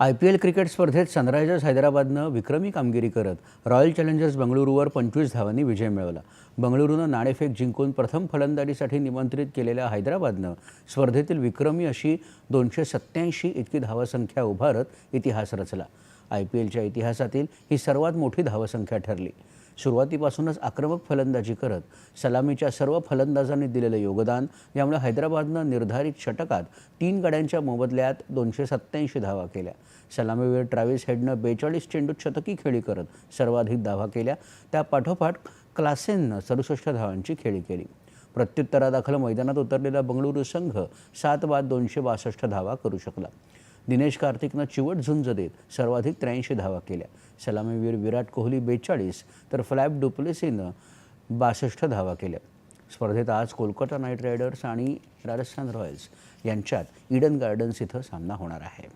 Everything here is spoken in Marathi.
आय पी एल क्रिकेट स्पर्धेत सनरायझर्स हैदराबादनं विक्रमी कामगिरी करत रॉयल चॅलेंजर्स बंगळुरूवर पंचवीस धावांनी विजय मिळवला. बंगळुरूनं नाणेफेक जिंकून प्रथम फलंदाजीसाठी निमंत्रित केलेल्या हैदराबादनं स्पर्धेतील विक्रमी अशी दोनशे सत्त्याऐंशी इतकी धावसंख्या उभारत इतिहास रचला. आय पी एलच्या इतिहासातील ही सर्वात मोठी धावसंख्या ठरली. सुरुवातीपासूनच आक्रमक फलंदाजी करत सलामीच्या सर्व फलंदाजांनी दिलेलं योगदान यामुळे हैदराबादनं निर्धारित षटकात तीन गड्यांच्या मोबदल्यात दोनशे सत्त्याऐंशी धावा केल्या. सलामीवीर ट्रॅव्हिस हेडनं बेचाळीस चेंडूत शतकी खेळी करत सर्वाधिक धावा केल्या. त्या पाठोपाठ क्लासेननं सदुसष्ट धावांची खेळी केली. प्रत्युत्तरादाखल मैदानात उतरलेला बंगळुरू संघ सात बाद दोनशे बासष्ट धावा करू शकला. दिनेश कार्तिकनं चिवट झुंज देत सर्वाधिक त्र्याऐंशी धावा केल्या. सलामीवीर विराट कोहली बेचाळीस तर फ्लॅप डुप्लेसीनं बासष्ट धावा केल्या. स्पर्धेत आज कोलकाता नाईट रायडर्स आणि राजस्थान रॉयल्स यांच्यात इडन गार्डन्स इथं सामना होणार आहे.